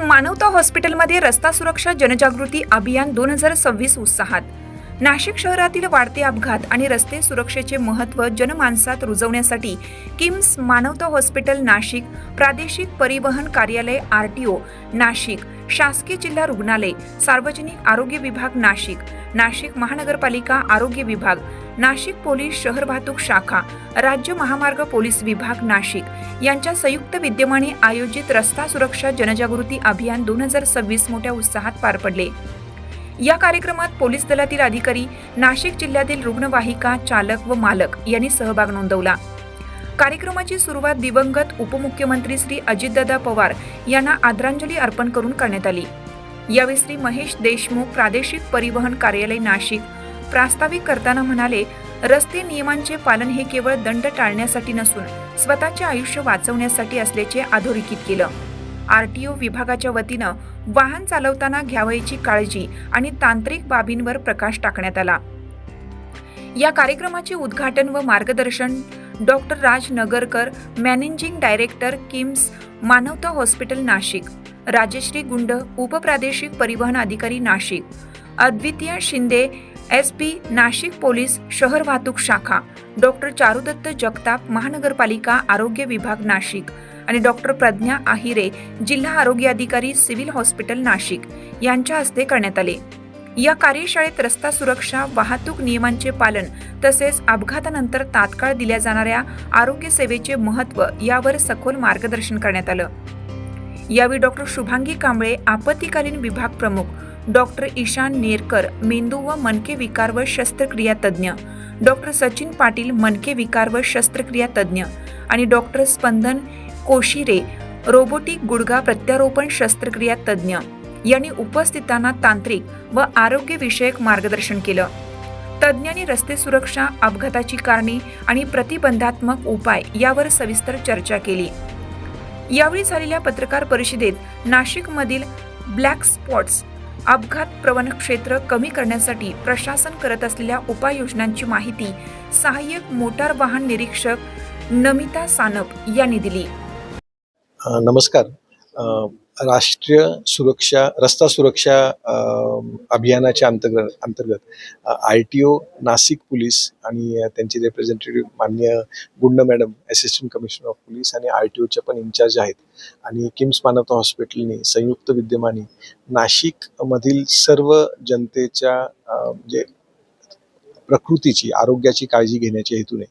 मानवता हॉस्पिटलमध्ये रस्ता सुरक्षा जनजागृती अभियान दोन हजार सव्वीस उत्साहात. नाशिक शहरातील वाढते अपघात आणि रस्ते सुरक्षेचे महत्त्व जनमानसात रुजवण्यासाठी किम्स मानवता हॉस्पिटल नाशिक प्रादेशिक परिवहन कार्यालय आर टी ओ नाशिक शासकीय जिल्हा रुग्णालय सार्वजनिक आरोग्य विभाग नाशिक नाशिक महानगरपालिका आरोग्य विभाग नाशिक पोलीस शहर वाहतूक शाखा राज्य महामार्ग पोलीस विभाग नाशिक यांच्या संयुक्त विद्यमाने आयोजित रस्ता सुरक्षा जनजागृती अभियान दोन हजार सव्वीस मोठ्या उत्साहात पार पडले. या कार्यक्रमात पोलीस दलातील अधिकारी नाशिक जिल्ह्यातील रुग्णवाहिका चालक व मालक यांनी सहभाग नोंदवला. कार्यक्रमाची सुरुवात दिवंगत उपमुख्यमंत्री श्री अजितदादा पवार यांना आदरांजली अर्पण करून करण्यात आली. यावेळी श्री महेश देशमुख प्रादेशिक परिवहन कार्यालय नाशिक प्रास्ताविक करताना म्हणाले रस्ते नियमांचे पालन हे केवळ दंड टाळण्यासाठी नसून स्वतःचे आयुष्य वाचवण्यासाठी असल्याचे अधोरेखित केलं. आरटीओ विभागाच्या वतीनं वाहन चालवताना घ्यावयाची काळजी आणि तांत्रिक बाबींवर प्रकाश टाकण्यात आला. या कार्यक्रमाचे उद्घाटन व मार्गदर्शन doctor Raj Nagarkar managing director KIMS Manavata hospital Nashik Rajshri गुंड उपप्रादेशिक परिवहन अधिकारी Nashik Advitiya Shinde S P Nashik police शहर वाहतूक शाखा डॉक्टर चारुदत्त जगताप महानगरपालिका आरोग्य विभाग नाशिक आणि डॉक्टर प्रज्ञा आहिरे जिल्हा आरोग्य अधिकारी सिव्हिल हॉस्पिटल नाशिक यांच्या हस्ते करण्यात आले. या कार्यशाळेत रस्ता सुरक्षा वाहतूक नियमांचे पालन तसेच अपघातानंतर तात्काळ दिल्या जाणाऱ्या आरोग्य सेवेचे महत्त्व यावर सखोल मार्गदर्शन करण्यात आलं. यावेळी डॉक्टर शुभांगी कांबळे आपत्कालीन विभाग प्रमुख डॉक्टर ईशान नेरकर मेंदू व मनके विकार व शस्त्रक्रिया तज्ज्ञ डॉक्टर सचिन पाटील मनके विकार व शस्त्रक्रिया तज्ज्ञ आणि डॉक्टर स्पंदन कोशिरे रोबोटिक गुडघा प्रत्यारोपण शस्त्रक्रिया तज्ज्ञ यांनी उपस्थितांना तांत्रिक व आरोग्यविषयक मार्गदर्शन केलं. तज्ज्ञांनी रस्ते सुरक्षा अपघाताची कारणे आणि प्रतिबंधात्मक उपाय यावर सविस्तर चर्चा केली. यावेळी झालेल्या पत्रकार परिषदेत नाशिकमधील ब्लॅक स्पॉट्स अपघात प्रवण क्षेत्र कमी करण्यासाठी प्रशासन करत असलेल्या उपाययोजनांची माहिती सहाय्यक मोटार वाहन निरीक्षक नमिता सानप यांनी दिली. नमस्कार. राष्ट्रीय सुरक्षा रस्ता सुरक्षा अभियानाच्या अंतर्गत अंतर्गत I T O Nashik police आणि त्यांचे रिप्रेझेंटेटिव्ह मान्य गुंड madam assistant commissioner of police आणि आय टी ओच्या पण इन्चार्ज आहेत. आणि किम्स मानवता हॉस्पिटलने संयुक्त विद्यमाने नाशिकमधील सर्व जनतेच्या म्हणजे प्रकृतीची आरोग्याची काळजी घेण्याच्या हेतूने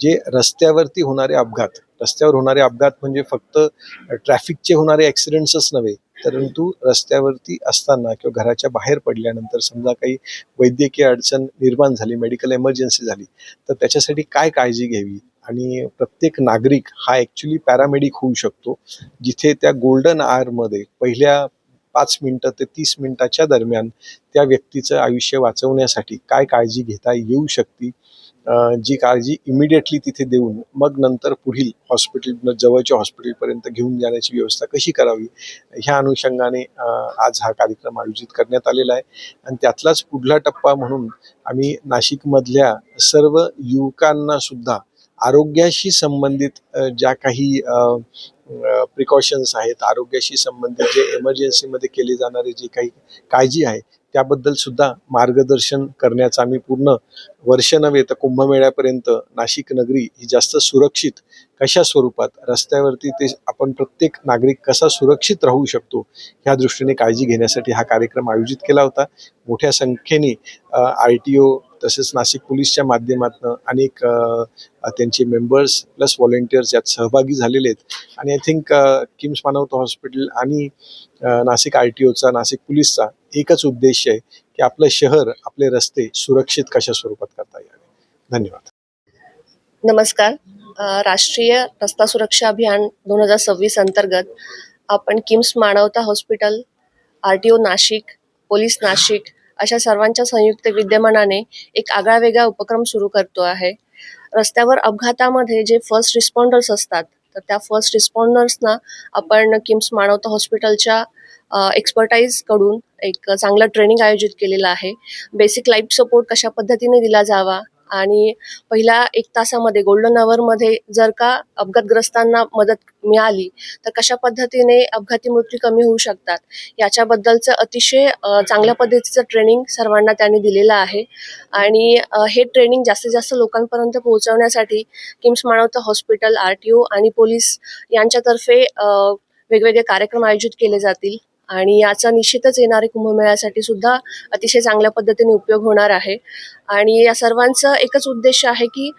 जे रस्त्यावरती होणारे अपघात रस्त्यावर होणारे अपघात म्हणजे फक्त ट्रॅफिकचे होणारे ॲक्सिडेंट्सच नव्हे परंतु रस्त्यावरती असताना किंवा घराच्या बाहेर पडल्यानंतर समजा काही वैद्यकीय अडचण निर्माण झाली मेडिकल एमर्जन्सी झाली तर त्याच्यासाठी काय काळजी घ्यावी? आणि प्रत्येक नागरिक हा ॲक्च्युली पॅरामेडिक होऊ शकतो जिथे त्या गोल्डन आरमध्ये पहिल्या पाच मिनटं ते तीस मिनिटाच्या दरम्यान त्या व्यक्तीचं आयुष्य वाचवण्यासाठी काय काळजी घेता येऊ शकते? जी काळजी इमिडिएटली तिथे देऊन मग नंतर पुढील हॉस्पिटल जवळच्या हॉस्पिटलपर्यंत घेऊन जाण्याची व्यवस्था कशी करावी ह्या अनुषंगाने आज हा कार्यक्रम आयोजित करण्यात आलेला आहे. आणि त्यातलाच पुढला टप्पा म्हणून आम्ही नाशिकमधल्या सर्व युवकांना सुद्धा आरोग्याशी संबंधित ज्या काही प्रिकॉशन्स आहेत आरोग्याशी संबंधित जे एमर्जन्सीमध्ये केले जाणारे जे काही काळजी आहे त्याबद्दल सुद्धा मार्गदर्शन करण्याचा आम्ही पूर्ण वर्ष नव्हे तर कुंभमेळ्यापर्यंत नाशिक नगरी ही जास्त सुरक्षित कशा स्वरूपात रस्त्यावरती ते आपण प्रत्येक नागरिक कसा सुरक्षित राहू शकतो ह्या दृष्टीने काळजी घेण्यासाठी हा कार्यक्रम आयोजित केला होता. मोठ्या संख्येने आय टी ओ तसेच नाशिक पोलीसच्या माध्यमातून अनेक त्यांचे मेंबर्स प्लस व्हॉलेंटियर्स यात सहभागी झालेले आहेत. आणि I think KIMS Manavata hospital आणि नाशिक आर टी ओचा नाशिक पोलीसचा एकच उद्देश आहे की आपलं शहर आपले रस्ते सुरक्षित कशा स्वरूपात करता यावे. धन्यवाद. नमस्कार. राष्ट्रीय रस्ता सुरक्षा अभियान दोन हजार सव्वीस अंतर्गत आपण KIMS Manavata hospital R T O Nashik police Nashik अशा सर्वांच्या संयुक्त विद्यमानाने एक आगळावेगळा उपक्रम सुरू करतो आहे. रस्त्यावर अपघातामध्ये जे फर्स्ट रिस्पॉन्डर्स असतात तर त्या फर्स्ट रिस्पॉन्डर्सना आपण किम्स मानवता हॉस्पिटलच्या एक्सपर्टाईजकडून एक चांगलं ट्रेनिंग आयोजित केलेलं आहे. बेसिक लाईफ सपोर्ट कशा पद्धतीने दिला जावा आणि पहिल्या एक तासामध्ये गोल्डन आवरमध्ये जर का अपघातग्रस्तांना मदत मिळाली तर कशा पद्धतीने अपघाती मृत्यू कमी होऊ शकतात? याच्याबद्दलचं अतिशय चांगल्या पद्धतीचं ट्रेनिंग सर्वांना त्यांनी दिलेलं आहे. आणि हे ट्रेनिंग जास्तीत जास्त लोकांपर्यंत पोहोचवण्यासाठी KIMS Manavata hospital R T ओ आणि पोलीस यांच्यातर्फे वेगवेगळे कार्यक्रम आयोजित केले जातील. आणि याचा निश्चितच येणारे कुंभमेळ्यासाठी सुद्धा अतिशय चांगल्या पद्धतीने उपयोग होणार आहे. आणि या सर्वांचं एकच उद्देश आहे की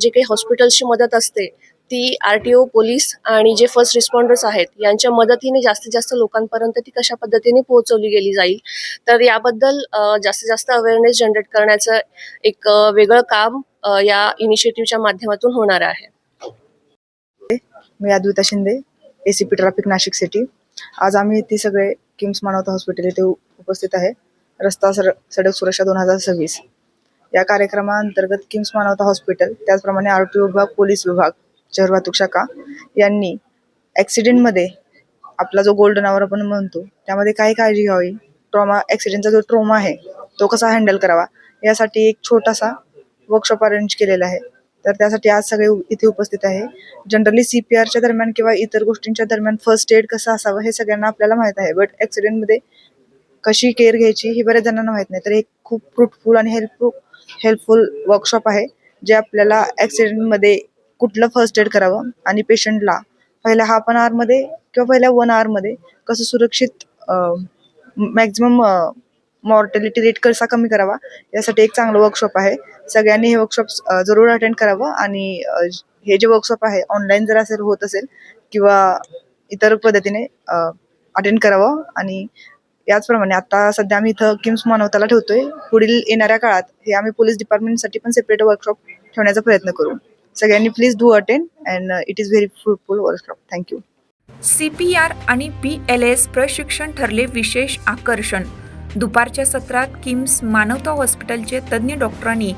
जे काही हॉस्पिटल्सची मदत असते ती आर टी ओ पोलीस आणि जे फर्स्ट रिस्पॉन्डर्स आहेत यांच्या मदतीने जास्तीत जास्त लोकांपर्यंत ती कशा पद्धतीने पोहोचवली गेली जाईल. तर याबद्दल जास्तीत जास्त अवेअरनेस जनरेट करण्याचं एक वेगळं काम या इनिशिएटिव्हच्या माध्यमातून होणार आहे. मी Advita Shinde ACP traffic Nashik city आज आम्ही ती सगळे किम्स मानवता हॉस्पिटल येथे उपस्थित आहे. रस्ता सर सडक सुरक्षा दोन हजार सव्वीस. या कार्यक्रमाअंतर्गत किम्स मानवता हॉस्पिटल त्याचप्रमाणे आर टी विभाग पोलीस विभाग शहर वाहतूक शाखा यांनी ॲक्सिडेंटमध्ये आपला जो गोल्डन आवर आपण म्हणतो त्यामध्ये काय काळजी घ्यावी? ट्रॉमा ॲक्सिडेंटचा जो ट्रोमा आहे तो कसा हँडल करावा? यासाठी एक छोटासा वर्कशॉप अरेंज केलेला आहे. तर त्यासाठी आज सगळे इथे उपस्थित आहे. जनरली सी पी दरम्यान किंवा इतर गोष्टींच्या दरम्यान फर्स्ट एड कसं असावं हे सगळ्यांना आपल्याला माहीत आहे. बट ॲक्सिडेंटमध्ये कशी केअर घ्यायची हे बऱ्याच जणांना माहीत नाही. तर एक खूप फ्रुटफुल आणि हेल्पफुल हेल्पफुल वर्कशॉप आहे जे आपल्याला ॲक्सिडेंटमध्ये कुठलं फर्स्ट एड करावं आणि पेशंटला पहिल्या हाफ अन आवरमध्ये किंवा पहिल्या वन आवरमध्ये कसं सुरक्षित मॅक्झिमम मॉर्टॅलिटी रेट कसा कमी करावा यासाठी एक चांगलं वर्कशॉप आहे. सगळ्यांनी हे वर्कशॉप जरूर अटेंड करावं आणि हे जे वर्कशॉप आहे ऑनलाईन जर असेल होत असेल किंवा इतर पद्धतीने अटेंड करावं आणि याचप्रमाणे आता सध्या आम्ही इथं किम्स मानवताला ठेवतोय. पुढील येणाऱ्या काळात हे आम्ही पोलीस डिपार्टमेंटसाठी पण सेपरेट वर्कशॉप ठेवण्याचा प्रयत्न करू. सगळ्यांनी please do attend and it is very fruitful workshop thank you C P R आणि पी एल एस प्रशिक्षण ठरले विशेष आकर्षण. दुपारच्या सत्रात किम्स मानवता हॉस्पिटलचे तज्ज्ञ डॉक्टरांनी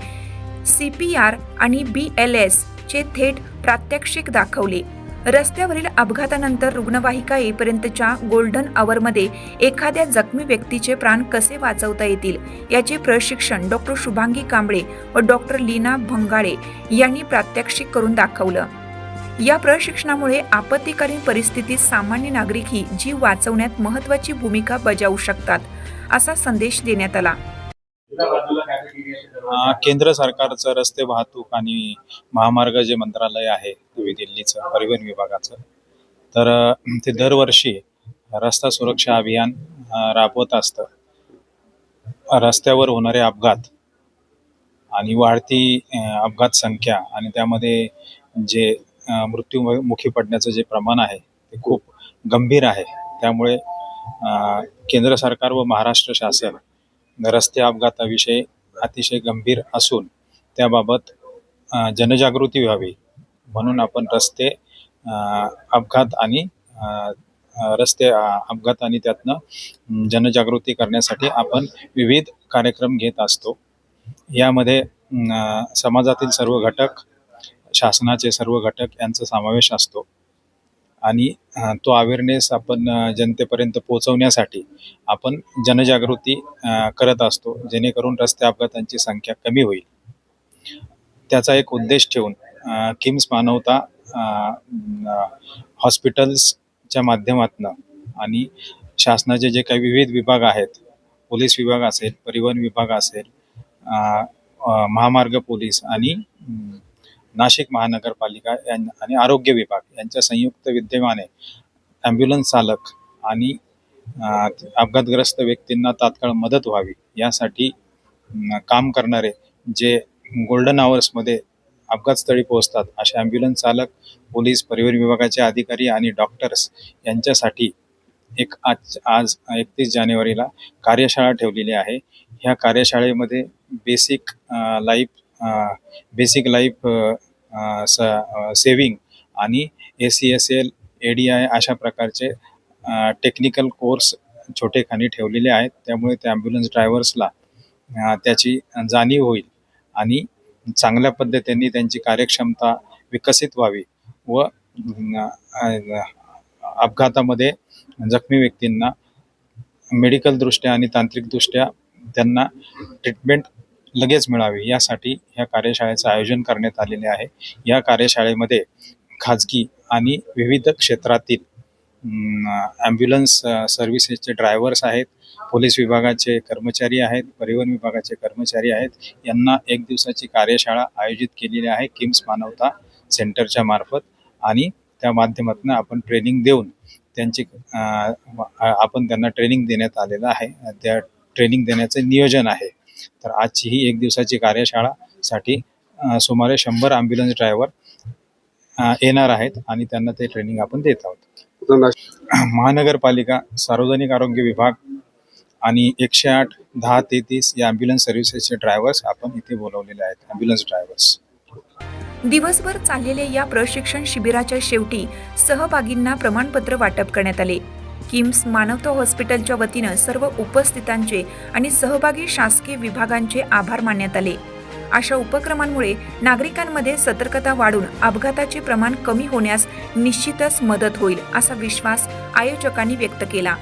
सी पी आर आणि बी एल एस चे थेट प्रात्यक्षिक दाखवले. रस्त्यावरील अपघातानंतर रुग्णवाहिका येईपर्यंतच्या गोल्डन आवरमध्ये एखाद्या जखमी व्यक्तीचे प्राण कसे वाचवता येतील याचे प्रशिक्षण डॉक्टर शुभांगी कांबळे व डॉक्टर लीना भंगाळे यांनी प्रात्यक्षिक करून दाखवलं. या प्रशिक्षणामुळे आपत्तीकालीन परिस्थितीत सामान्य नागरिकही जीव वाचवण्यात महत्त्वाची भूमिका बजावू शकतात असा संदेश देण्यात आला. केंद्र सरकारचं रस्ते वाहतूक आणि महामार्ग जे मंत्रालय आहे नवी दिल्लीचं परिवहन विभागाचं तर ते दरवर्षी रस्ता सुरक्षा अभियान राबवत असतं. रस्त्यावर होणारे अपघात आणि वाढती अपघात संख्या आणि त्यामध्ये जे मृत्यूमुखी पडण्याचं जे प्रमाण आहे ते खूप गंभीर आहे. त्यामुळे केंद्र सरकार व महाराष्ट्र शासन रस्ते अपघाताविषयी अतिशय गंभीर असून त्याबाबत जनजागृती व्हावी म्हणून आपण रस्ते अपघात आणि रस्ते अपघात आणि त्यातनं जनजागृती करण्यासाठी आपण विविध कार्यक्रम घेत असतो. यामध्ये समाजातील सर्व घटक शासनाचे सर्व घटक यांचा समावेश असतो. आणि तो अवेअरनेस आपण जनतेपर्यंत पोहोचवण्यासाठी आपण जनजागृती करत असतो जेणेकरून रस्ते अपघातांची संख्या कमी होईल. त्याचा एक उद्देश ठेवून किम्स मानवता हॉस्पिटल्सच्या माध्यमातून आणि शासनाचे जे काही विविध विभाग आहेत पोलीस विभाग असेल परिवहन विभाग असेल महामार्ग पोलीस आणि नाशिक महानगरपालिका आणि आरोग्य विभाग यांच्या संयुक्त विद्यमाने ॲम्ब्युलन्स चालक आणि अपघातग्रस्त व्यक्तींना तात्काळ मदत व्हावी यासाठी काम करणारे जे गोल्डन आवर्समध्ये अपघातस्थळी पोहोचतात असे ॲम्ब्युलन्स चालक पोलीस परिवहन विभागाचे अधिकारी आणि डॉक्टर्स यांच्यासाठी एक आज आज एकतीस जानेवारीला कार्यशाळा ठेवलेली आहे. ह्या कार्यशाळेमध्ये बेसिक लाईफ बेसिक लाईफ स सेविंग आणि A C S L A D I अशा प्रकारचे टेक्निकल कोर्स छोटेखानी ठेवलेले आहेत. त्यामुळे त्या ॲम्ब्युलन्स ड्रायव्हर्सला त्याची जाणीव होईल आणि चांगल्या पद्धतीने त्यांची कार्यक्षमता विकसित व्हावी व अपघातामध्ये जखमी व्यक्तींना मेडिकलदृष्ट्या आणि तांत्रिकदृष्ट्या त्यांना ट्रीटमेंट लगेच मिळावी. यासाठी ह्या कार्यशाळेचं आयोजन करण्यात आलेले आहे. या कार्यशाळेमध्ये खाजगी आणि विविध क्षेत्रातील ॲम्ब्युलन्स सर्व्हिसेसचे ड्रायव्हर्स आहेत पोलीस विभागाचे कर्मचारी आहेत परिवहन विभागाचे कर्मचारी आहेत. यांना एक दिवसाची कार्यशाळा आयोजित केलेली आहे किम्स मानवता सेंटरच्या मार्फत आणि त्या माध्यमातून आपण ट्रेनिंग देऊन त्यांची आपण त्यांना ट्रेनिंग देण्यात आलेलं आहे. त्या ट्रेनिंग देण्याचं नियोजन आहे. तर आजची ही एक दिवसाची कार्यशाळासाठी सुमारे शंभर ॲम्ब्युलन्स ड्रायव्हर येणार आहेत आणि त्यांना ते ट्रेनिंग आपण देत आहोत. महानगरपालिका सार्वजनिक आरोग्य विभाग आणि एकशे आठ दहा तेहतीस या ॲम्ब्युलन्स सर्व्हिसेसचे ड्रायव्हर्स आपण इथे बोलवलेले आहेत. ॲम्ब्युलन्स ड्रायव्हर्स दिवसभर चाललेल्या या प्रशिक्षण शिबिराच्या शेवटी सहभागींना प्रमाणपत्र वाटप करण्यात आले. किम्स मानवता हॉस्पिटलच्या वतीनं सर्व उपस्थितांचे आणि सहभागी शासकीय विभागांचे आभार मानण्यात आले. अशा उपक्रमांमुळे नागरिकांमध्ये सतर्कता वाढून अपघाताचे प्रमाण कमी होण्यास निश्चितच मदत होईल असा विश्वास आयोजकांनी व्यक्त केला.